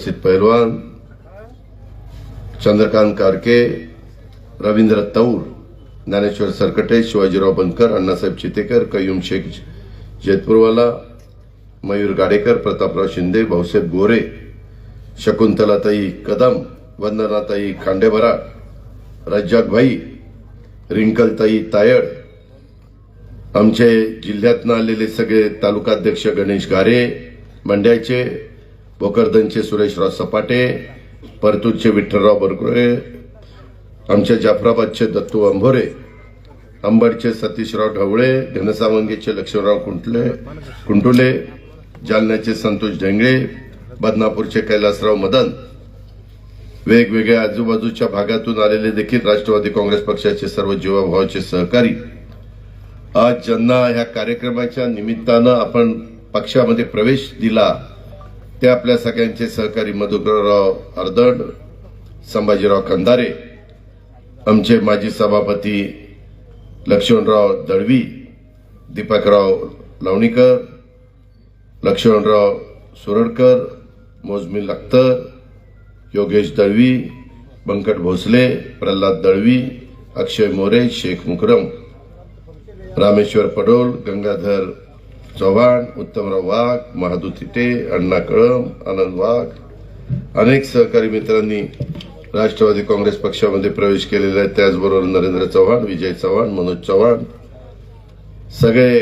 प्रसिद्ध पैलवान चंद्रकांत कारके रवींद्र तौर ज्ञानेश्वर सरकटे शिवाजीराव बनकर अण्णासाहेब चितेकर कयूम शेख जेतपूरवाला मयूर गाडेकर प्रतापराव शिंदे भाऊसाहेब गोरे शकुंतलाताई कदम वंदनाताई खांडेबरा रज्जाकभाई रिंकलताई तायड आमचे जिल्ह्यातनं आलेले सगळे तालुकाध्यक्ष गणेश गारे मंड्याचे भोकरदनचे सुरेशराव सपाटे परतूरचे विठ्ठलराव बरकुळे आमच्या जाफराबादचे दत्तू अंभोरे अंबडचे सतीशराव ढवळे घनसावंगीचे लक्ष्मणराव कुंटले कुंटुले जालन्याचे संतोष ढेंगळे बदनापूरचे कैलासराव मदन वेगवेगळ्या आजूबाजूच्या भागातून आलेले देखील राष्ट्रवादी काँग्रेस पक्षाचे सर्व जीवाभावाचे सहकारी. आज ज्यांना ह्या कार्यक्रमाच्या निमित्तानं आपण पक्षामध्ये प्रवेश दिला ते आपल्या सगळ्यांचे सहकारी मधुकरराव अर्दड संभाजीराव कंधारे आमचे माजी सभापती लक्ष्मणराव दळवी दीपकराव लावणीकर लक्ष्मणराव सुरडकर मोजमी लख्तर योगेश दळवी बंकट भोसले प्रल्हाद दळवी अक्षय मोरे शेख मुकरम रामेश्वर पडोल गंगाधर चव्हाण उत्तमराव वाघ महादू तिटे अण्णा कळम आनंद वाघ. अनेक सहकारी मित्रांनी राष्ट्रवादी काँग्रेस पक्षामध्ये प्रवेश केलेला आहे. त्याचबरोबर नरेंद्र चव्हाण विजय चव्हाण मनोज चव्हाण. सगळे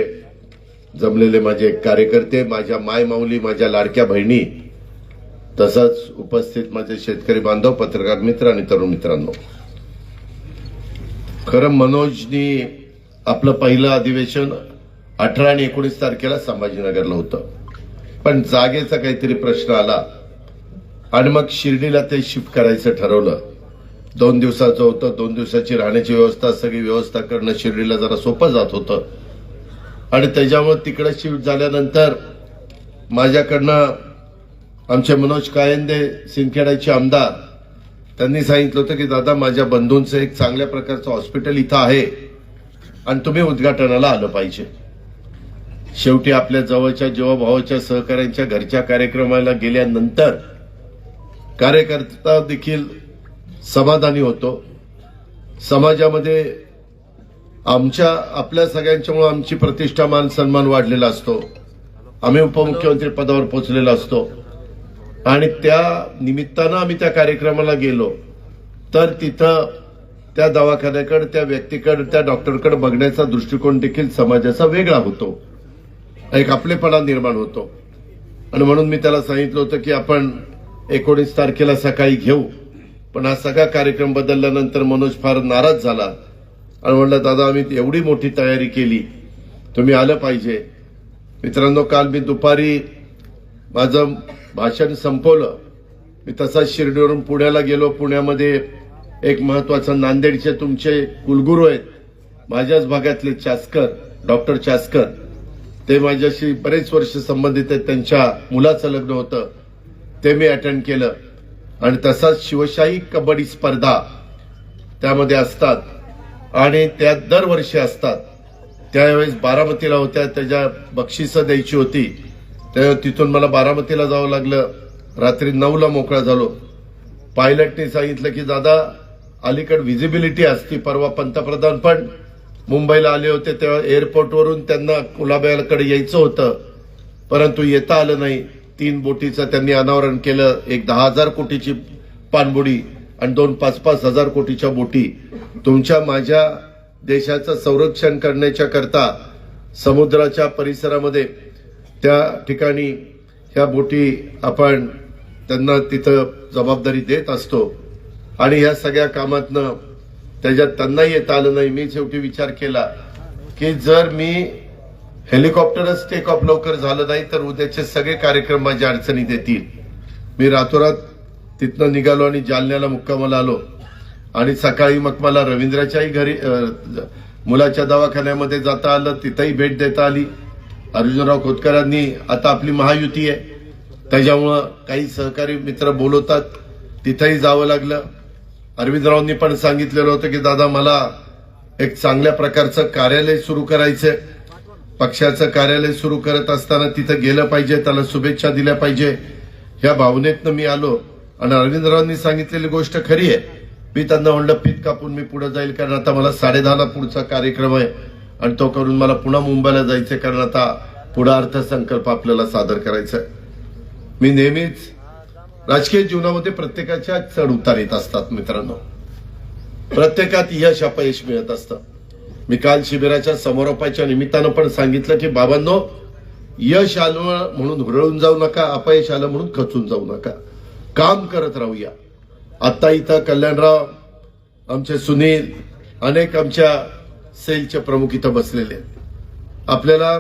जमलेले माझे कार्यकर्ते माझ्या माय माऊली माझ्या लाडक्या बहिणी. तसंच उपस्थित माझे शेतकरी बांधव पत्रकार मित्र आणि तरुण मित्रांनो. खरं मनोजनी आपलं पहिलं अधिवेशन अठरा आणि एकोणीस तारखेला संभाजीनगरला होतं. पण जागेचा काहीतरी प्रश्न आला. आणि मग शिर्डीला ते शिफ्ट करायचं ठरवलं. दोन दिवसाचं होतं. दोन दिवसाची राहण्याची व्यवस्था सगळी व्यवस्था करणं शिर्डीला जरा सोपं जात होतं. आणि त्याच्यामुळे तिकडे शिफ्ट झाल्यानंतर माझ्याकडनं आमचे मनोज कायंदे सिंदखेडाचे आमदार त्यांनी सांगितलं होतं की दादा माझ्या बंधूंचं एक चांगल्या प्रकारचं हॉस्पिटल इथं आहे आणि तुम्ही उद्घाटनाला आलं पाहिजे. शेवटी आपल्या जवळच्या जीवाभावाच्या सहकाऱ्यांच्या घरच्या कार्यक्रमाला गेल्यानंतर कार्यकर्ता देखील समाधानी होतो. समाजामध्ये आमच्या आपल्या सगळ्यांच्यामुळे आमची प्रतिष्ठा मान सन्मान वाढलेला असतो. आम्ही उपमुख्यमंत्री पदावर पोचलेला असतो. आणि त्या निमित्तानं आम्ही त्या कार्यक्रमाला गेलो. तर तिथं त्या दवाखान्याकडे त्या व्यक्तीकडे त्या डॉक्टरकडे बघण्याचा दृष्टिकोन देखील समाजाचा वेगळा होतो. एक आपलेपणा निर्माण होतो. आणि म्हणून मी त्याला सांगितलं होतं की आपण एकोणीस तारखेला सकाळी घेऊ. पण हा सगळा कार्यक्रम बदलल्यानंतर मनोज फार नाराज झाला. आणि म्हणलं दादा आम्ही एवढी मोठी तयारी केली. तुम्ही आलं पाहिजे. मित्रांनो काल मी दुपारी माझं भाषण संपवलं. मी तसाच शिर्डीवरून पुण्याला गेलो. पुण्यामध्ये एक महत्वाचं नांदेडचे तुमचे कुलगुरू आहेत. माझ्याच भागातले चास्कर डॉक्टर चास्कर. ते माझ्याशी बरेच वर्ष संबंधित आहेत. त्यांच्या मुलाचं लग्न होतं. ते मी अटेंड केलं. आणि तसाच शिवशाही कबड्डी स्पर्धा त्यामध्ये असतात. आणि त्या दरवर्षी असतात. त्यावेळेस बारामतीला होत्या. त्याच्या बक्षिसं द्यायची होती. त्या तिथून मला बारामतीला जावं लागलं. रात्री नऊला मोकळा झालो. पायलटने सांगितलं की दादा अलीकड व्हिजिबिलिटी असती परवा पंतप्रधान पण मुंबईला आले होते तेव्हा एअरपोर्टवरून त्यांना कुलाब्याकडे यायचं होतं. परंतु येता आलं नाही. तीन बोटीचं त्यांनी अनावरण केलं. एक दहा हजार कोटीची पाणबुडी आणि दोन पाच पाच हजार कोटीच्या बोटी. तुमच्या माझ्या देशाचं संरक्षण करण्याच्या करता समुद्राच्या परिसरामध्ये त्या ठिकाणी ह्या बोटी आपण त्यांना तिथं जबाबदारी देत असतो. आणि ह्या सगळ्या कामातनं त्याच्यात त्यांना येता आलं नाही. मी शेवटी विचार केला की जर मी हेलिकॉप्टरच टेक ऑफ लवकर झालं नाही तर उद्याचे सगळे कार्यक्रम माझ्या अडचणीत येतील मी रातोरात तिथनं निघालो आणि जालन्याला मुक्कामाला आलो. आणि सकाळी मग मला रवींद्राच्याही घरी मुलाच्या दवाखान्यामध्ये जाता आलं. तिथंही भेट देता आली. अर्जुनराव खोतकरांनी आता आपली महायुती आहे. त्याच्यामुळं काही सहकारी मित्र बोलवतात. तिथंही जावं लागलं. अरविंदरावांनी पण सांगितलेलं होतं की दादा मला एक चांगल्या प्रकारचं कार्यालय सुरू करायचंय. पक्षाचं कार्यालय सुरू करत असताना तिथं गेलं पाहिजे त्याला शुभेच्छा दिल्या पाहिजे. ह्या भावनेतनं मी आलो आणि अरविंदरावांनी सांगितलेली गोष्ट खरी आहे. मी त्यांना म्हणलं पीत कापून मी पुढे जाईल कारण आता मला साडेदहाला पुढचा कार्यक्रम आहे आणि तो करून मला पुन्हा मुंबईला जायचंय कारण आता पुढं अर्थसंकल्प आपल्याला सादर करायचा आहे मी नेहमीच राजकीय जीवनामध्ये प्रत्येकाच्या चढ उतार येत असतात मित्रांनो. प्रत्येकात यश अपयश मिळत असतं. मी काल शिबिराच्या समारोपाच्या निमित्तानं पण सांगितलं की बाबांनो यश आलं म्हणून हुरळून जाऊ नका अपयश आलं म्हणून खचून जाऊ नका. काम करत राहूया. आता इथं कल्याणराव आमचे सुनील अनेक आमच्या सेलचे प्रमुख इथं बसलेले आहेत. आपल्याला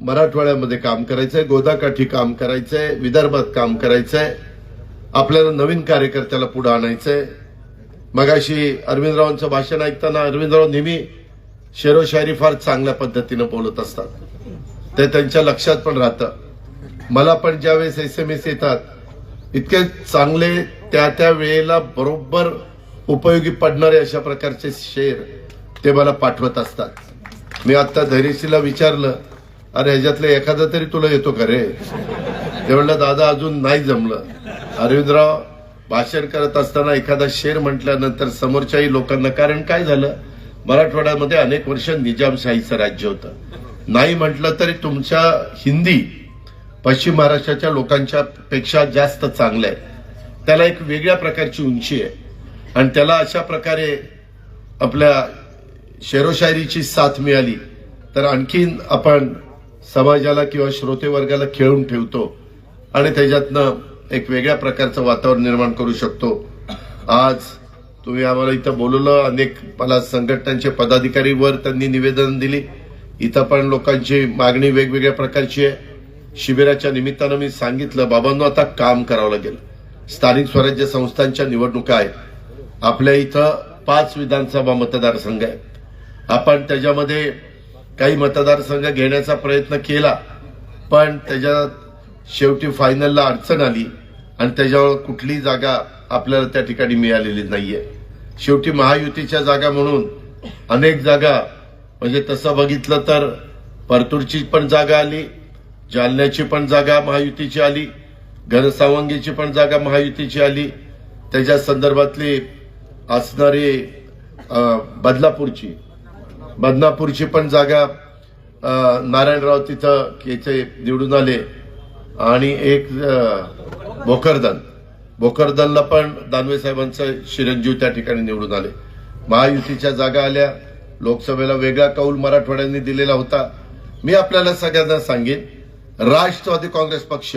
मराठवाड्यामध्ये काम करायचंय गोदाकाठी काम करायचंय विदर्भात काम करायचंय. आपल्याला नवीन कार्यकर्त्याला पुढे आणायचंय. मगाशी अरविंदरावांचं भाषण ऐकताना अरविंदराव नेहमी शेरोशायरी फार चांगल्या पद्धतीनं बोलत असतात. ते त्यांच्या लक्षात पण राहतं. मला पण ज्यावेळेस एस एम एस येतात इतके चांगले त्या त्या वेळेला बरोबर उपयोगी पडणारे अशा प्रकारचे शेर ते मला पाठवत असतात. मी आता धैर्यशीला विचारलं अरे ह्याच्यातलं एखादा तरी तुला येतो का रे? ते म्हणलं दादा अजून नाही जमलं. अरविंदराव भाषण करत असताना एखादा शेर म्हटल्यानंतर समोरच्याही लोकांना कारण काय झालं? मराठवाड्यामध्ये अनेक वर्ष निजामशाहीचं राज्य होतं. नाही म्हटलं तरी तुमच्या हिंदी पश्चिम महाराष्ट्राच्या लोकांच्या पेक्षा जास्त चांगलं आहे. त्याला एक वेगळ्या प्रकारची उंची आहे. आणि त्याला अशा प्रकारे आपल्या शेरोशायरीची साथ मिळाली. तर आणखीन आपण समाजाला किंवा श्रोते वर्गाला खेळून ठेवतो. आणि त्याच्यातनं एक वेगळ्या प्रकारचं वातावरण निर्माण करू शकतो. आज तुम्ही आम्हाला इथं बोलवलं अनेक मला संघटनांचे पदाधिकारी वर त्यांनी निवेदन दिली. इथं पण लोकांची मागणी वेगवेगळ्या प्रकारची आहे. शिबिराच्या निमित्तानं मी सांगितलं बाबांनो आता काम करावं लागेल. स्थानिक स्वराज्य संस्थांच्या निवडणुका आहेत. आपल्या इथं पाच विधानसभा मतदारसंघ आहेत. आपण त्याच्यामध्ये काही मतदारसंघ घेण्याचा प्रयत्न केला पण त्याच्यात शेवटी फायनलला अडचण आली आणि त्याच्यावर कुठली जागा आपल्याला त्या ठिकाणी मिळालेली नाहीये. शेवटी महायुतीच्या जागा म्हणून अनेक जागा म्हणजे तसं बघितलं तर परतूरची पण जागा आली जालन्याची पण जागा महायुतीची आली घनसावंगीची पण जागा महायुतीची आली. त्याच्या संदर्भातली असणारी बदलापूरची बदनापूरची पण जागा नारायणराव तिथं याचे निवडून आले. आणि एक अं, भोकरदन भोकरदनला पण दानवे साहेबांचं चिरंजीव त्या ठिकाणी निवडून आले. महायुतीच्या जागा आल्या. लोकसभेला वेगळा कौल मराठवाड्यांनी दिलेला होता. मी आपल्याला सगळ्यांना सांगेन राष्ट्रवादी काँग्रेस पक्ष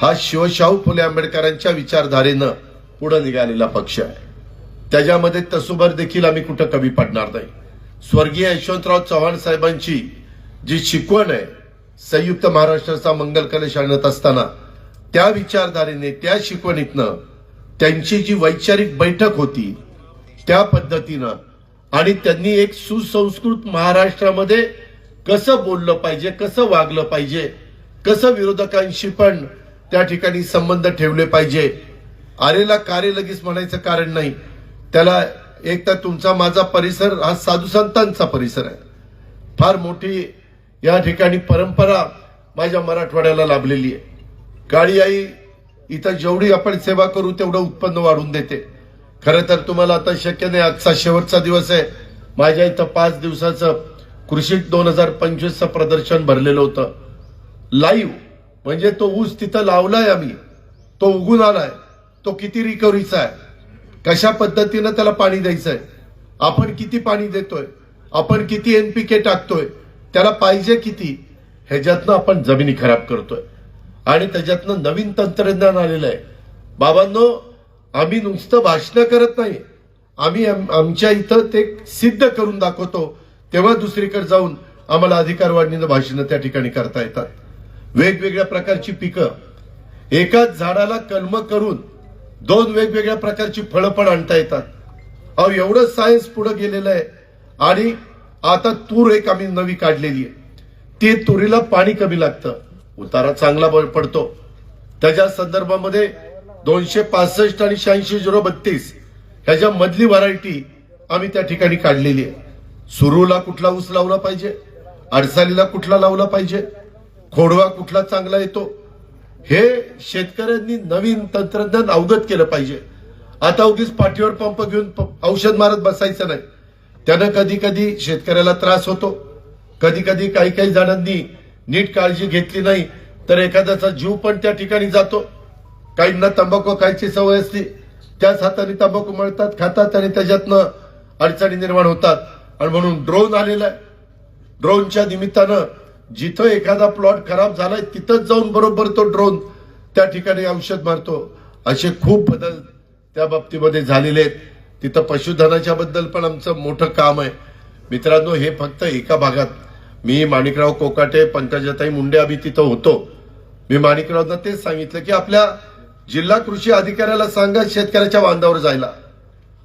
हा शिवशाहू फुले आंबेडकरांच्या विचारधारेनं पुढे निघालेला पक्ष आहे. त्याच्यामध्ये तसुभर देखील आम्ही कुठं कमी पडणार नाही. स्वर्गीय यशवंतराव चव्हाण साहेबांची जी शिकवण आहे संयुक्त महाराष्ट्राचा मंगल कलश आणत असताना त्या विचारधारेने त्या शिकवणीतनं त्यांची जी वैचारिक बैठक होती त्या पद्धतीनं आणि त्यांनी एक सुसंस्कृत महाराष्ट्रामध्ये कसं बोललं पाहिजे कसं वागलं पाहिजे कसं विरोधकांशी पण त्या ठिकाणी संबंध ठेवले पाहिजे. आरेला कार्य लगेच म्हणायचं कारण नाही. त्याला एक तर तुमचा माझा परिसर हा साधू संतांचा परिसर आहे. फार मोठी या ठिकाणी परंपरा माझ्या मराठवाड्याला लाभलेली आहे. काळी आई इथं जेवढी आपण सेवा करू तेवढं उत्पन्न वाढून देते. खरं तर तुम्हाला आता शक्य नाही आजचा शेवटचा दिवस आहे. माझ्या इथं पाच दिवसाचं कृषी दोन हजार पंचवीसचं प्रदर्शन भरलेलं होतं. लाईव्ह म्हणजे तो ऊस तिथं लावलाय आम्ही. तो उगून आलाय. तो किती रिकव्हरीचा आहे? कशा पद्धतीनं त्याला पाणी द्यायचंय? आपण किती पाणी देतोय? आपण किती एनपीके टाकतोय? त्याला पाहिजे किती? ह्याच्यातनं आपण जमिनी खराब करतोय. आणि त्याच्यातनं नवीन तंत्रज्ञान आलेलं आहे. बाबांनो आम्ही नुसतं भाषणं करत नाही. आम्ही आम- आमच्या इथं ते सिद्ध करून दाखवतो. तेव्हा दुसरीकडे जाऊन आम्हाला अधिकार वाढणीनं भाषणं त्या ठिकाणी करता येतात. वेगवेगळ्या प्रकारची पिकं. एकाच झाडाला कलम करून दोन वेगवेगळ्या प्रकारची फळं पण आणता येतात. अहो एवढं सायन्स पुढे गेलेलं आहे. आणि आता तूर एक आम्ही नवी काढलेली आहे. ते तुरीला पाणी कमी लागतं. उतारा चांगला पडतो. त्याच्या संदर्भामध्ये दोनशे पासष्ट आणि शहाऐंशी झिरो बत्तीस ह्याच्या मधली व्हरायटी आम्ही त्या ठिकाणी काढलेली आहे. सुरूला कुठला ऊस लावला पाहिजे? अडसालीला कुठला लावला पाहिजे? खोडवा कुठला चांगला येतो? हे शेतकऱ्यांनी नवीन तंत्रज्ञान अवगत केलं पाहिजे. आता उगीच पाठीवर पंप घेऊन प- औषध मारत बसायचं नाही. त्यानं कधी कधी शेतकऱ्याला त्रास होतो. कधी कधी काही काही जणांनी नीट काळजी घेतली नाही तर एखाद्याचा जीव पण त्या ठिकाणी जातो. काहींना तंबाखू खायची सवय असते त्याच हाताने तंबाखू मळतात खातात आणि त्याच्यातनं अडचणी निर्माण होतात. आणि म्हणून ड्रोन आलेला आहे. ड्रोनच्या निमित्तानं जिथं एखादा प्लॉट खराब झालाय तिथंच जाऊन बरोबर तो ड्रोन त्या ठिकाणी औषध मारतो. असे खूप बदल त्या बाबतीमध्ये झालेले आहेत. तिथं पशुधनाच्या बद्दल पण आमचं मोठं काम आहे. मित्रांनो हे फक्त एका भागात. मी माणिकराव कोकाटे पंकजाताई मुंडे आम्ही तिथं होतो. मी माणिकरावना तेच सांगितलं की आपल्या जिल्हा कृषी अधिकाऱ्याला सांगा शेतकऱ्याच्या बांधावर जायला.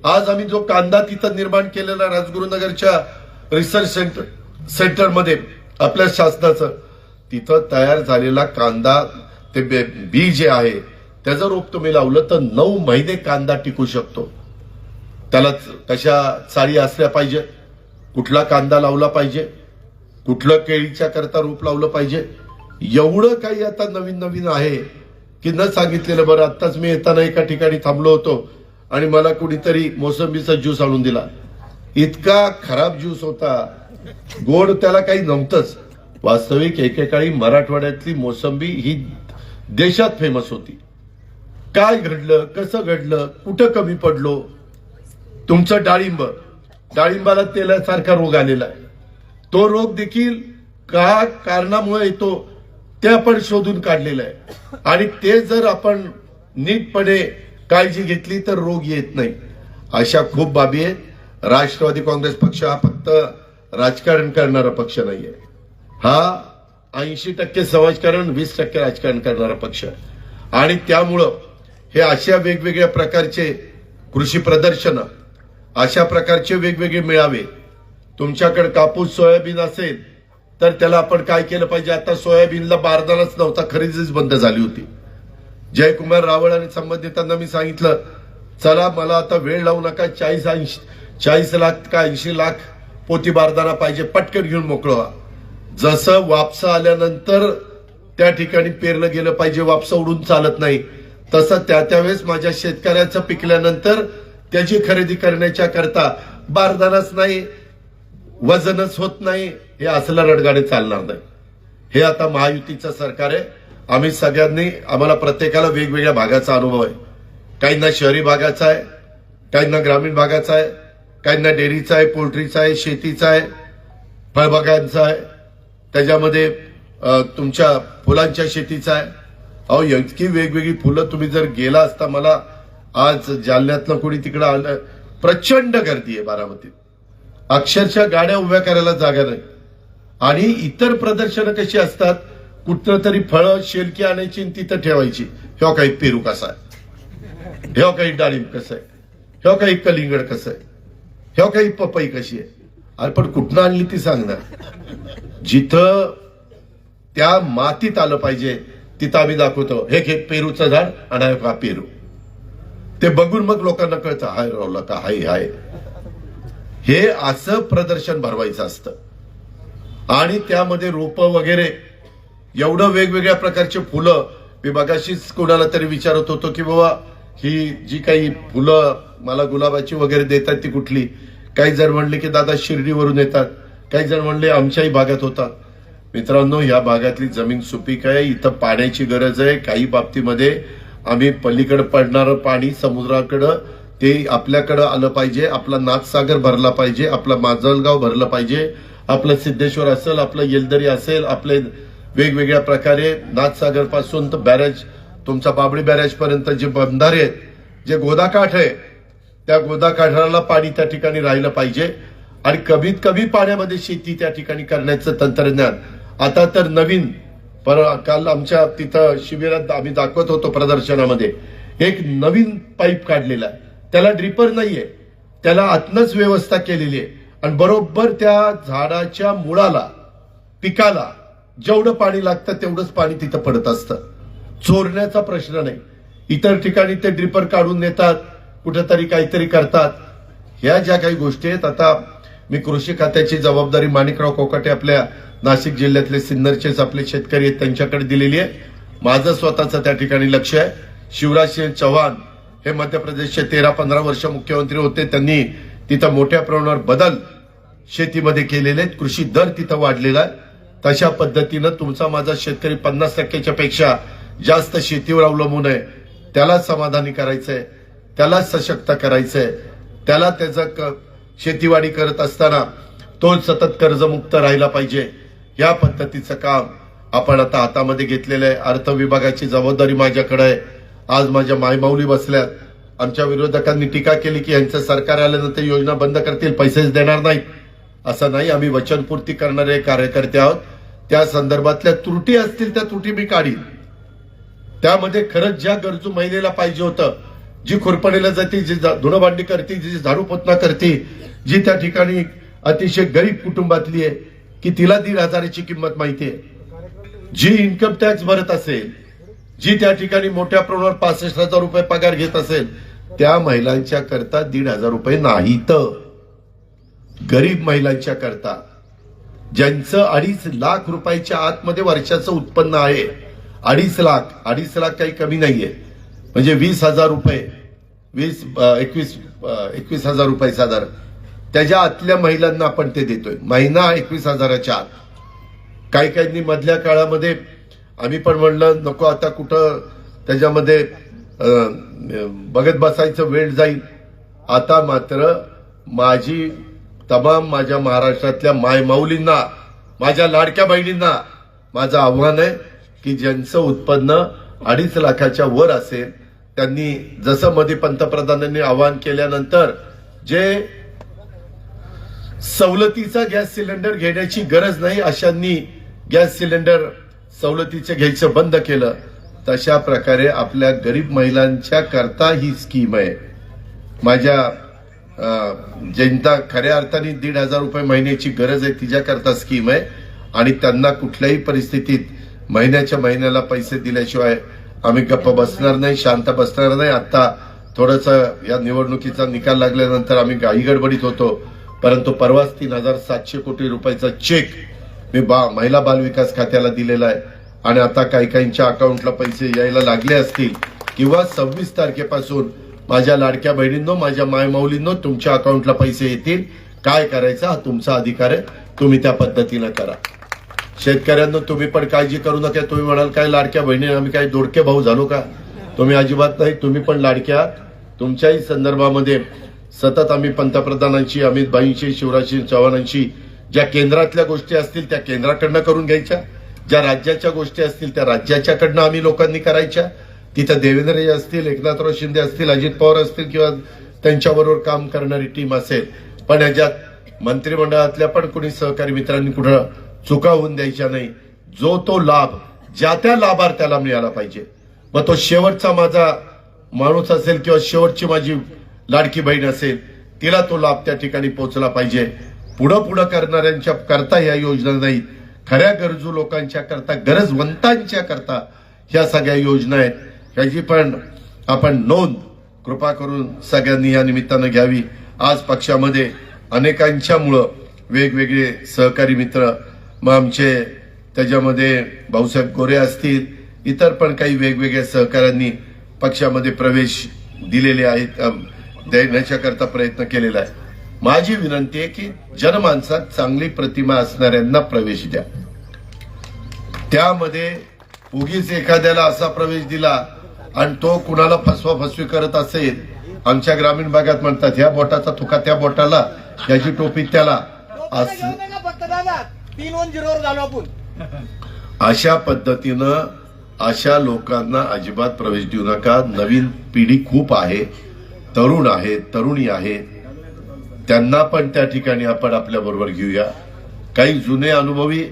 आज आम्ही जो कांदा तिथं निर्माण केलेला राजगुरुनगरच्या रिसर्च सेंटर सेंटरमध्ये आपल्या शासनाचं तिथं तयार झालेला कांदा ते बे- बी जे आहे त्याचं रोप तुम्ही लावलं तर नऊ महिने कांदा टिकू शकतो. त्याला कशा चाळी असल्या पाहिजे कुठला कांदा लावला पाहिजे कुठलं केळीच्या करता रोप लावलं पाहिजे एवढं काही आता नवीन नवीन आहे की न सांगितलेलं बरं. आत्ताच मी येताना एका ठिकाणी थांबलो होतो आणि मला कुणीतरी मोसंबीचा ज्यूस आणून दिला. इतका खराब ज्यूस होता. गोड त्याला काही नव्हतंच. वास्तविक एकेकाळी मराठवाड्यातली मोसंबी ही देशात फेमस होती. काय घडलं कसं घडलं कुठं कमी पडलो तुमचं डाळिंब डाळिंबाला तेलासारखा रोग आलेला आहे. तो रोग देखील का कारणामुळे येतो ते आपण शोधून काढलेलं आहे. आणि ते जर आपण नीटपणे काळजी घेतली तर रोग येत नाही. अशा खूप बाबी आहेत. राष्ट्रवादी काँग्रेस पक्ष हा फक्त राजकारण करणारा पक्ष नाहीये. हा ऐंशी टक्के समाजकारण वीस टक्के राजकारण करणारा पक्ष. आणि त्यामुळं हे अशा वेगवेगळ्या प्रकारचे कृषी प्रदर्शन अशा प्रकारचे वेगवेगळे मेळावे. तुमच्याकडे कापूस सोयाबीन असेल तर त्याला आपण काय केलं पाहिजे? आता सोयाबीनला बारदानाच नव्हता खरेदीच बंद झाली होती. जयकुमार रावळ आणि संबंधितांना मी सांगितलं चला मला आता वेळ लावू नका चाळीस ऐंशी चाळीस लाख का ऐंशी लाख पोती बारदाना पाहिजे पटकन घेऊन मोकळं व्हा. जसं वापसा आल्यानंतर त्या ठिकाणी पेरलं गेलं पाहिजे वापसा उडून चालत नाही तसं त्या त्यावेळेस माझ्या शेतकऱ्याचं पिकल्यानंतर त्याची खरेदी करण्याच्या करता बारदानाच नाही वजनच होत नाही हे असलं रडगाडे चालणार नाही. हे आता महायुतीचं सरकार आहे. आम्ही सगळ्यांनी आम्हाला प्रत्येकाला वेगवेगळ्या भागाचा अनुभव आहे. काहींना शहरी भागाचा आहे काहींना ग्रामीण भागाचा आहे काहींना डेअरीचा आहे पोल्ट्रीचा आहे शेतीचा आहे फळबागांचा आहे. त्याच्यामध्ये तुमच्या फुलांच्या शेतीचा आहे. अहो इतकी वेगवेगळी फुलं तुम्ही जर गेला असता मला आज जालन्यातलं कोणी तिकडं आलं प्रचंड गर्दी आहे बारामतीत. अक्षरशः गाड्या उभ्या करायला जागा नाही. आणि इतर प्रदर्शनं कशी असतात कुठं तरी फळं शेलकी आणायची आणि तिथं ठेवायची. ह्यो काही पेरू कसा आहे? ह्यो काही डाळिंब कसं आहे? ह्यो काही कलिंगड कसं आहे? ह्यो काही पपई कशी आहे? अरे पण कुठनं आणली ती सांगणार? जिथं त्या मातीत आलं पाहिजे तिथं आम्ही दाखवतो हे घे पेरूचं झाड आणि हा का पेरू. ते बघून मग लोकांना कळतं हाय रावला का हाय हाय. हे असं प्रदर्शन भरवायचं असतं. आणि त्यामध्ये रोप वगैरे एवढं वेगवेगळ्या प्रकारचे फुलं मी बघाशीच कोणाला तरी विचारत होतो की बाबा ही जी काही फुलं मला गुलाबाची वगैरे देतात ती कुठली? काही जण म्हणले की दादा शिर्डीवरून येतात. काही जण म्हणले आमच्याही भागात होता मित्रांनो या भागातली जमीन सुपीक आहे इथं पाण्याची गरज आहे काही बाबतीमध्ये आम्ही पलीकडे पडणारं पाणी समुद्राकडं ते आपल्याकडं आलं पाहिजे आपला नाथसागर भरला पाहिजे आपलं माजलगाव भरलं पाहिजे आपलं सिद्धेश्वर असेल आपलं येलदरी असेल आपले वेगवेगळ्या प्रकारे नाथसागरपासून तर बॅरेज तुमचा बाबडी बॅरेज पर्यंत जे बंधारे आहेत जे गोदाकाठ आहे त्या गोदाकाठाला पाणी त्या ठिकाणी राहिलं पाहिजे. आणि कमीत कमी पाण्यामध्ये शेती त्या ठिकाणी करण्याचं तंत्रज्ञान. आता तर नवीन पर काल आमच्या तिथं शिबिरात आम्ही दाखवत होतो प्रदर्शनामध्ये. एक नवीन पाईप काढलेला आहे. त्याला ड्रिपर नाहीये. त्याला आतनच व्यवस्था केलेली आहे. आणि बरोबर त्या झाडाच्या मुळाला पिकाला जेवढं पाणी लागतं तेवढंच पाणी तिथं पडत असतं. चोरण्याचा प्रश्न नाही. इतर ठिकाणी ते ड्रिपर काढून नेतात कुठंतरी काहीतरी करतात. ह्या ज्या काही गोष्टी आहेत आता मी कृषी खात्याची जबाबदारी माणिकराव कोकाटे आपल्या नाशिक जिल्ह्यातले सिन्नरचेच आपले शेतकरी आहेत त्यांच्याकडे दिलेली आहे. माझं स्वतःचं त्या ठिकाणी लक्ष आहे. शिवराज सिंह चव्हाण हे मध्य प्रदेशचे तेरा पंधरा वर्ष मुख्यमंत्री होते. त्यांनी तिथं मोठ्या प्रमाणावर बदल शेतीमध्ये केलेले आहेत. कृषी दर तिथं वाढलेला आहे. तशा पद्धतीनं तुमचा माझा शेतकरी पन्नास टक्क्याच्या पेक्षा जास्त शेतीवर अवलंबून आहे. त्याला समाधानी करायचंय. त्याला सशक्त करायचंय. त्याला त्याचं क- शेतीवाडी करत असताना तो सतत कर्जमुक्त राहिला पाहिजे. या पद्धतीचं काम आपण आता हातामध्ये घेतलेलं आहे. अर्थ विभागाची जबाबदारी माझ्याकडे आहे. आज माझ्या मायमाऊली बसल्यात. आमच्या विरोधकांनी टीका केली की यांचं सरकार आल्यानंतर योजना बंद करतील पैसेच देणार नाहीत. असं नाही आम्ही वचनपूर्ती करणारे कार्यकर्ते आहोत. त्या संदर्भातल्या त्रुटी असतील त्या त्रुटी मी काढीन. त्यामध्ये खरंच ज्या गरजू महिलेला पाहिजे होतं जी खुरपणीला जाते जी धुणभांडी करते जी झाडू पोतना करते जी त्या ठिकाणी अतिशय गरीब कुटुंबातली आहे की तिला दीड हजाराची किंमत माहिती आहे जी इन्कम टॅक्स भरत असेल जी त्या ठिकाणी मोठ्या प्रमाणावर पासष्ट हजार रुपये पगार घेत असेल त्या महिलांच्या करता दीड हजार रुपये नाहीत. गरीब महिलांच्या करता ज्यांचं अडीच लाख रुपयाच्या आतमध्ये वर्षाचं उत्पन्न आहे अडीच लाख अडीच लाख काही कमी नाहीये. म्हणजे वीस हजार रुपये वीस एकवीस एकवीस हजार रुपये साधारण त्याच्या आतल्या महिलांना आपण ते देतोय. महिना एकवीस हजाराच्या आत. काही काहींनी मधल्या काळामध्ये आम्ही पण म्हणलं नको आता कुठं त्याच्यामध्ये बघत बसायचं वेळ जाईल. आता मात्र माझी तमाम माझ्या महाराष्ट्रातल्या मायमाऊलींना माझ्या लाडक्या बहिणींना माझं आव्हान आहे की ज्यांचं उत्पन्न अडीच लाखाच्या वर असेल त्यांनी जसं मध्ये पंतप्रधानांनी आवाहन केल्यानंतर जे सवलतीचा गॅस सिलेंडर घेण्याची गरज नाही अशांनी गॅस सिलेंडर सवलतीचे घ्यायचं बंद केलं. तशा प्रकारे आपल्या गरीब महिलांच्या करता ही स्कीम आहे. माझ्या ज्यांना खऱ्या अर्थाने दीड हजार रुपये महिन्याची गरज आहे तिच्याकरता स्कीम आहे. आणि त्यांना कुठल्याही परिस्थितीत महिन्याच्या महिन्याला पैसे दिल्याशिवाय आम्ही गप्प बसणार नाही शांत बसणार नाही. आता थोडस या निवडणुकीचा निकाल लागल्यानंतर आम्ही घाई गडबडीत होतो. परंतु परवाच तीन हजार सातशे कोटी रुपयाचा चेक मी बा महिला बाल विकास खात्याला दिलेला आहे. आणि आता काही काहींच्या अकाउंटला पैसे यायला लागले असतील किंवा सव्वीस तारखेपासून माझ्या लाडक्या बहिणींनो माझ्या मायमाऊलींनो तुमच्या अकाउंटला पैसे येतील. काय करायचं हा तुमचा अधिकार आहे. तुम्ही त्या पद्धतीनं करा. शेतकऱ्यांना तुम्ही पण काळजी करू नका. तुम्ही म्हणाल काय लाडक्या बहिणी आम्ही काय दोडके भाऊ झालो का? तुम्ही अजिबात नाही तुम्ही पण लाडक्या. तुमच्याही संदर्भामध्ये सतत आम्ही पंतप्रधानांशी अमित भाईंशी शिवराजसिंह चव्हाणांशी ज्या केंद्रातल्या गोष्टी असतील त्या केंद्राकडनं करून घ्यायच्या. ज्या राज्याच्या गोष्टी असतील त्या राज्याच्याकडनं आम्ही लोकांनी करायच्या. तिथं देवेंद्रजी असतील एकनाथराव शिंदे असतील अजित पवार असतील किंवा त्यांच्याबरोबर काम करणारी टीम असेल. पण याच्यात मंत्रिमंडळातल्या पण कोणी सहकारी मित्रांनी कुठं चुका होऊन द्यायच्या नाही. जो तो लाभ ज्या त्या लाभार्थ्याला मिळाला पाहिजे. मग तो शेवटचा माझा माणूस असेल किंवा शेवटची माझी लाडकी बहीण असेल तिला तो लाभ त्या ठिकाणी पोहोचला पाहिजे. पुढं पुढं करणाऱ्यांच्या करता या योजना नाहीत. खऱ्या गरजू लोकांच्या करता गरजवंतांच्या करता ह्या सगळ्या योजना आहेत. ह्याची पण आपण नोंद कृपा करून सगळ्यांनी या निमित्तानं घ्यावी. आज पक्षामध्ये अनेकांच्यामुळं वेगवेगळे सहकारी मित्र मग आमचे त्याच्यामध्ये भाऊसाहेब गोरे असतील इतर पण काही वेगवेगळ्या सहकाऱ्यांनी पक्षामध्ये प्रवेश दिलेले आहेत अम, देण्याच्या करता प्रयत्न केलेला आहे. माझी विनंती आहे की जनमानसात चांगली प्रतिमा असणाऱ्यांना प्रवेश द्या. त्यामध्ये उगीच एखाद्याला असा प्रवेश दिला आणि तो कुणाला फसवा फसवी करत असेल आमच्या ग्रामीण भागात म्हणतात ह्या बोटाचा थुका त्या बोटाला ह्याची टोपी त्याला. तीन वन झिरोवर झालो आपण अशा पद्धतीनं अशा लोकांना अजिबात प्रवेश देऊ नका नवीन पिढी खूप आहे तरुण आहेत तरुणी आहेत त्यांना पण त्या ठिकाणी आपण आपल्या बरोबर घेऊया काही जुने अनुभवी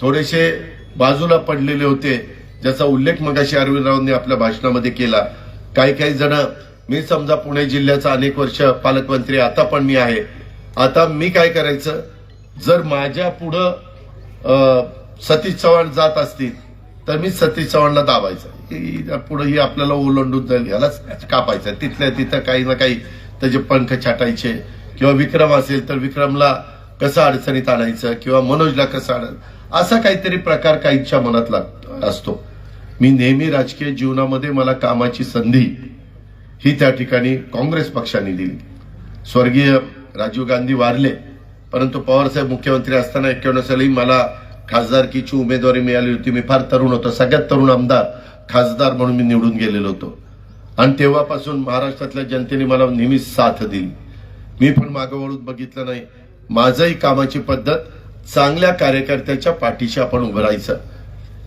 थोडेसे बाजूला पडलेले होते ज्याचा उल्लेख मगाशी अरविंदरावांनी आपल्या भाषणामध्ये केला काही काही जण मी समजा पुणे जिल्ह्याचा अनेक वर्ष पालकमंत्री आता पण मी आहे आता मी काय करायचं जर माझ्या पुढं सतीश चव्हाण जात असतील तर मी सतीश चव्हाणला दाबायचं. ही पुढे ही आपल्याला ओलंडून जाईल ह्यालाच कापायचं. तिथल्या तिथं काही ना काही त्याचे पंख छाटायचे किंवा विक्रम असेल तर विक्रमला कसं अडचणीत आणायचं किंवा मनोजला कसं आणायचं असा काहीतरी प्रकार काहींच्या मनात लाग- असतो. मी नेहमी राजकीय जीवनामध्ये मला कामाची संधी ही त्या ठिकाणी काँग्रेस पक्षाने दिली. स्वर्गीय राजीव गांधी वारले. परंतु पवारसाहेब मुख्यमंत्री असताना एक्क्याण्णव साली मला खासदारकीची उमेदवारी मिळाली होती. मी फार तरुण होतो. सगळ्यात तरुण आमदार खासदार म्हणून मी निवडून गेलेलो होतो. आणि तेव्हापासून महाराष्ट्रातल्या जनतेने मला नेहमीच साथ दिली. मी पण मागं वळून बघितलं नाही. माझंही कामाची पद्धत चांगल्या कार्यकर्त्याच्या पाठीशी आपण उभं राहायचं.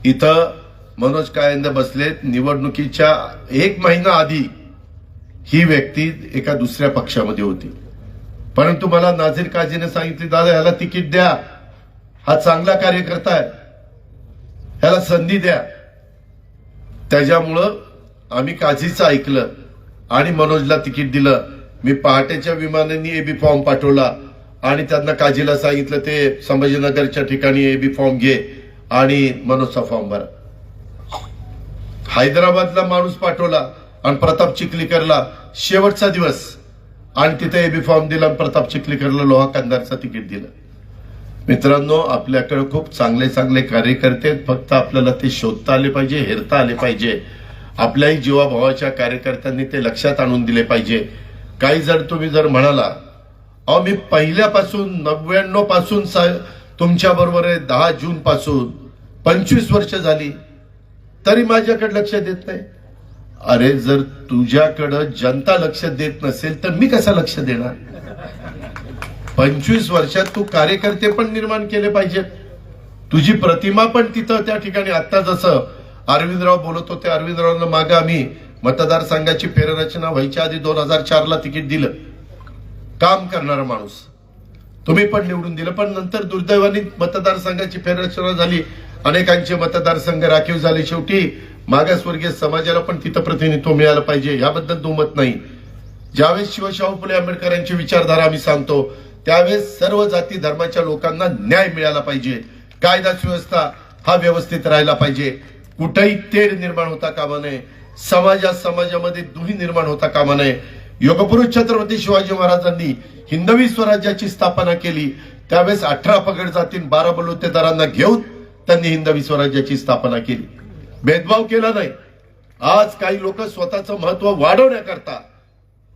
इथं मनोज कायंद बसलेत निवडणुकीच्या एक महिना आधी ही व्यक्ती एका दुसऱ्या पक्षामध्ये होती. परंतु मला नाझीर काजीने सांगितले दादा ह्याला तिकीट द्या. हा चांगला कार्यकर्ता आहे. ह्याला संधी द्या. त्याच्यामुळं आम्ही काझीचं ऐकलं आणि मनोजला तिकीट दिलं. मी पहाटेच्या विमानाने एबी फॉर्म पाठवला आणि त्यांना काझीला सांगितलं ते संभाजीनगरच्या ठिकाणी एबी फॉर्म घे आणि मनोजचा फॉर्म भरा. हैदराबादला माणूस पाठवला आणि प्रताप चिखलीकरला. शेवटचा दिवस. आणि तिथे एबी फॉर्म दिला प्रताप चिखलीकरला लोहा कंदारचं तिकीट दिलं. मित्रांनो आपल्याकडे खूप चांगले चांगले कार्यकर्ते आहेत. फक्त आपल्याला ते शोधता आले पाहिजे हेरता आले पाहिजे. आपल्याही जीवाभावाच्या कार्यकर्त्यांनी ते लक्षात आणून दिले पाहिजे. काही जर तुम्ही जर म्हणाला अहो मी पहिल्यापासून नव्याण्णवपासून तुमच्या बरोबर आहे दहा जून पासून पंचवीस वर्ष झाली तरी माझ्याकडे लक्ष देत नाही. अरे जर तुझ्याकडं जनता लक्ष देत नसेल तर मी कसं लक्ष देणार? पंचवीस वर्षात तू कार्यकर्ते पण निर्माण केले पाहिजेत. तुझी प्रतिमा पण तिथं त्या ठिकाणी. आता जसं अरविंदराव बोलत होते अरविंदरावांना मागे आम्ही मतदारसंघाची फेररचना व्हायच्या आधी दोन हजार चारला तिकीट दिलं. काम करणारा माणूस. तुम्ही पण निवडून दिलं पण नंतर दुर्दैवाने मतदारसंघाची फेररचना झाली. अनेकांचे मतदारसंघ राखीव झाले. शेवटी मागासवर्गीय समाजाला पण तिथं प्रतिनिधित्व मिळालं पाहिजे याबद्दल दुमत नाही. ज्यावेळेस शिवशाहू फुले आंबेडकरांची विचारधारा आम्ही सांगतो त्यावेळेस सर्व जाती धर्माच्या लोकांना न्याय मिळाला पाहिजे. कायदा सुव्यवस्था हा व्यवस्थित राहिला पाहिजे. कुठेही तेढ निर्माण होता कामा नये. समाजात समाजामध्ये दुही निर्माण होता कामा नये. योगपुरुष छत्रपती शिवाजी महाराजांनी हिंदवी स्वराज्याची स्थापना केली. त्यावेळेस अठरा पगड जातीन बारा बलुतेदारांना घेऊन त्यांनी हिंदवी स्वराज्याची स्थापना केली. भेदभाव केला नाही. आज काही लोक स्वतःचं महत्त्व वाढवण्याकरता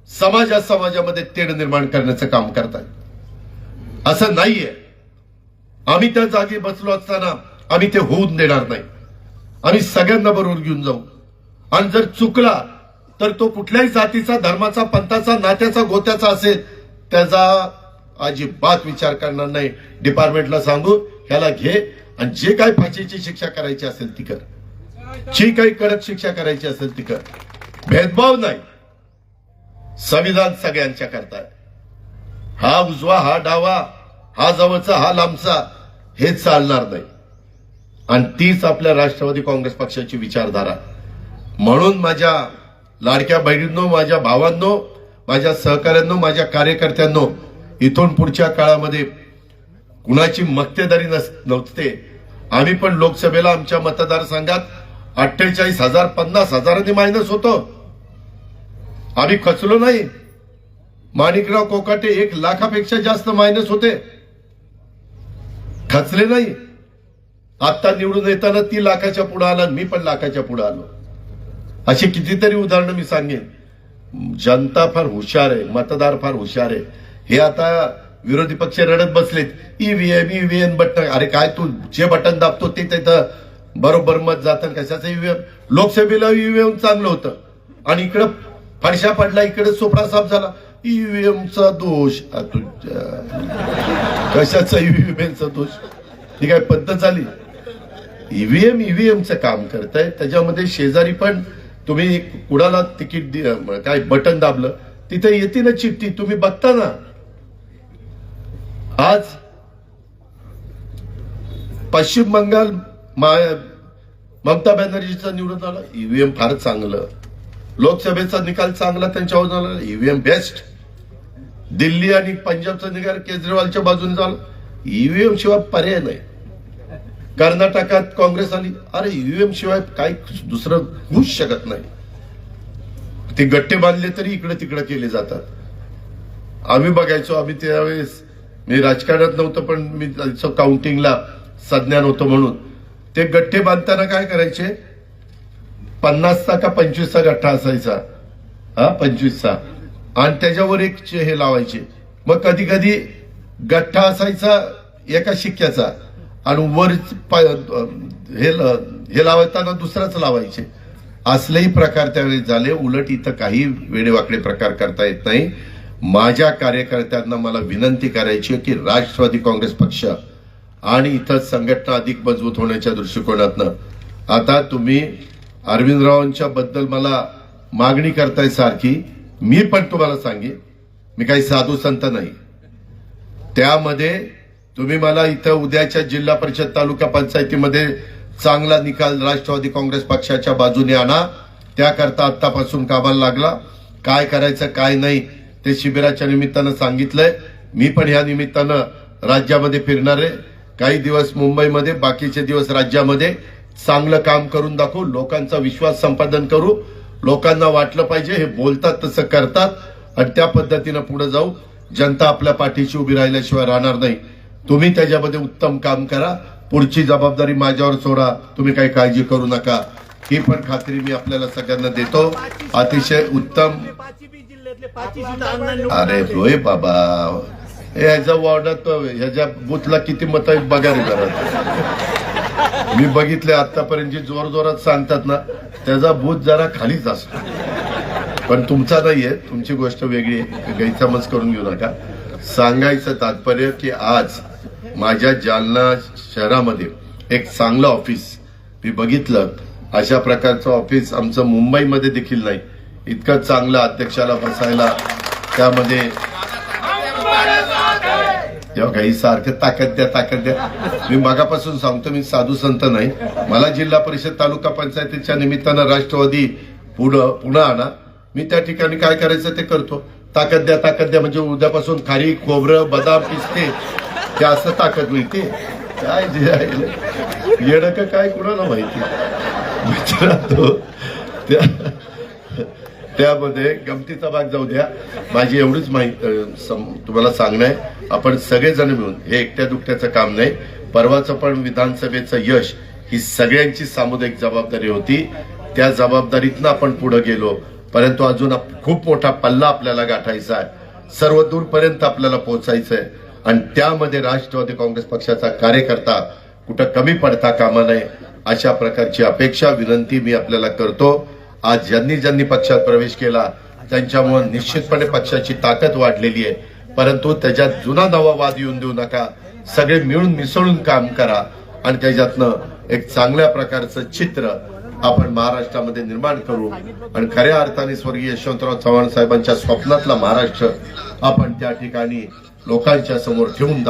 समाजात समाजामध्ये तेढ निर्माण करण्याचं काम करतात असं नाहीये. आम्ही त्या जागी बसलो असताना आम्ही ते होऊन देणार नाही. आम्ही सगळ्यांना बरोबर घेऊन जाऊ. आणि जर चुकला तर तो कुठल्याही जातीचा धर्माचा पंथाचा नात्याचा गोत्याचा असेल त्याचा अजिबात विचार करणार नाही. डिपार्टमेंटला सांगू ह्याला घे आणि जे काय फाशीची शिक्षा करायची असेल ती कर. जी काही कडक शिक्षा करायची असेल ती कर भेदभाव नाही. संविधान सगळ्यांच्या करता हा उजवा हा डावा हा जवळचा हा लांबचा हे चालणार नाही. आणि तीच आपल्या राष्ट्रवादी काँग्रेस पक्षाची विचारधारा. म्हणून माझ्या लाडक्या बहिणींनो माझ्या भावांनो माझ्या सहकाऱ्यांनो माझ्या कार्यकर्त्यांनो इथून पुढच्या काळामध्ये कुणाची मक्तेदारी नस नव्हते. आम्ही पण लोकसभेला आमच्या मतदारसंघात अठ्ठेचाळीस हजार पन्नास हजारांनी मायनस होतं. आम्ही खचलो नाही. माणिकराव कोकाटे एक लाखापेक्षा जास्त मायनस होते. खचले नाही. आता निवडून येताना ती लाखाच्या पुढे आला मी पण लाखाच्या पुढे आलो. अशी कितीतरी उदाहरणं मी सांगेन. जनता फार हुशार आहे मतदार फार हुशार आहे. हे आता विरोधी पक्ष रडत बसलेत. ईव्हीएम ईव्हीएम बटन अरे काय तू जे बटन दाबतो ते तिथं बरोबर मत जातं कशाचं ईव्हीएम लोकसभेला ईव्हीएम चांगलं होतं. आणि इकडं फडशा पडला इकडे सोपडा साफ झाला. ईव्हीएमचा दोष तुझ्या कशाचा ईव्हीएमचा दोष? ही काय पद्धत झाली? ईव्हीएम ईव्हीएमचं काम करतंय. त्याच्यामध्ये शेजारी पण तुम्ही कुणाला तिकीट दि- काय बटन दाबलं. तिथे येते ना चिठ्ठी तुम्ही बघता ना. आज पश्चिम बंगाल ममता बॅनर्जीचा निवडून आला ईव्हीएम फार चांगलं. लोकसभेचा निकाल चांगला त्यांच्यावर झाला ईव्हीएम बेस्ट दिल्ली आणि पंजाबचा निकाल केजरीवालच्या बाजूने झाला. ईव्हीएम शिवाय पर्याय नाही. कर्नाटकात काँग्रेस आली. अरे ईव्हीएम शिवाय काही दुसरं होऊच शकत नाही. ते गट्टे बांधले तरी इकडे तिकडे केले जातात. आम्ही बघायचो आम्ही त्यावेळेस मी राजकारणात नव्हतं पण मी काउंटिंगला संज्ञान होतं म्हणून. ते गठ्ठे बांधताना काय करायचे? पन्नासचा का पंचवीसचा गठ्ठा असायचा? हा पंचवीसचा. आणि त्याच्यावर एक हे लावायचे. मग कधी कधी गठ्ठा असायचा एका शिक्क्याचा आणि वर हे ल- हे लावताना दुसराच लावायचे. असलेही प्रकार त्यावेळी झाले. उलट इथं काही वेडेवाकडे प्रकार करता येत नाही. माझ्या कार्यकर्त्यांना मला विनंती करायची आहे की राष्ट्रवादी काँग्रेस पक्ष आणि इथं संघटना अधिक मजबूत होण्याच्या दृष्टिकोनातनं आता तुम्ही अरविंदरावांच्या बद्दल मला मागणी करताय सारखी मी पण तुम्हाला सांगेन मी काही साधू संत नाही. त्यामध्ये तुम्ही मला इथं उद्याच्या जिल्हा परिषद तालुका पंचायतीमध्ये चांगला निकाल राष्ट्रवादी काँग्रेस पक्षाच्या बाजूने आणा त्याकरता आतापासून कामाला लागला. काय करायचं काय नाही ते शिबिराच्या निमित्तानं सांगितलंय. मी पण ह्या निमित्तानं राज्यामध्ये फिरणार आहे. काही दिवस मुंबईमध्ये बाकीचे दिवस राज्यामध्ये. चांगलं काम करून दाखवू लोकांचा विश्वास संपादन करू. लोकांना वाटलं पाहिजे हे बोलतात तसं करतात. आणि त्या पद्धतीनं पुढे जाऊ. जनता आपल्या पाठीशी उभी राहिल्याशिवाय राहणार नाही. तुम्ही त्याच्यामध्ये उत्तम काम करा. पुढची जबाबदारी माझ्यावर सोडा. तुम्ही काही काळजी करू नका. ही पण खात्री मी आपल्याला सगळ्यांना देतो. अतिशय उत्तम. अरे. होय बाबा. ह्याच्या वॉर्डात ह्याच्या बुथला किती मत आहेत बघा जरा. मी बघितले आतापर्यंत जे जोर जोरात सांगतात ना त्याचा बूथ जरा खालीच असतो. पण तुमचा नाहीये तुमची गोष्ट वेगळी आहे. गैरसमज करून घेऊ नका. सांगायचं तात्पर्य की आज माझ्या जालना शहरामध्ये एक चांगलं ऑफिस मी बघितलं. अशा प्रकारचं ऑफिस आमचं मुंबईमध्ये देखील नाही. इतकं चांगलं अध्यक्षाला बसायला त्यामध्ये तेव्हा काही सारखं ताकद द्या ताकद द्या. मी मागापासून सांगतो मी साधू संत नाही. मला जिल्हा परिषद तालुका पंचायतीच्या निमित्तानं राष्ट्रवादी पुढं पुन्हा आणा. मी त्या ठिकाणी काय करायचं ते करतो. ताकद द्या ताकद द्या. म्हणजे उद्यापासून खारी खोबरं बदाम पिस्ते ते असं ताकद मिळते काय जे येणं काय कुणाला माहिती? मित्रांनो त्या त्यामध्ये गमतीचा भाग जाऊ द्या. माझी एवढीच माहिती तुम्हाला सांगणं आहे. आपण सगळेजण मिळून हे एकट्या दुकट्याचं काम नाही. परवाचं पण विधानसभेचं यश ही सगळ्यांची सामुदायिक जबाबदारी होती. त्या जबाबदारीतनं आपण पुढे गेलो. परंतु अजून खूप मोठा पल्ला आपल्याला गाठायचा आहे. सर्व दूरपर्यंत आपल्याला पोहोचायचं आहे आणि त्यामध्ये राष्ट्रवादी काँग्रेस पक्षाचा कार्यकर्ता कुठं कमी पडता कामा नये अशा प्रकारची अपेक्षा विनंती मी आपल्याला करतो. आज ज्यांनी ज्यांनी पक्षात प्रवेश केला त्यांच्यामुळे निश्चितपणे पक्षाची ताकद वाढलेली आहे. परंतु त्याच्यात जुना नवा वाद येऊन देऊ नका. सगळे मिळून मिसळून काम करा आणि त्याच्यातनं एक चांगल्या प्रकारचं चित्र आपण महाराष्ट्रामध्ये निर्माण करू. आणि खऱ्या अर्थाने स्वर्गीय यशवंतराव चव्हाण साहेबांच्या स्वप्नातला महाराष्ट्र आपण त्या ठिकाणी लोकांच्या समोर ठेवून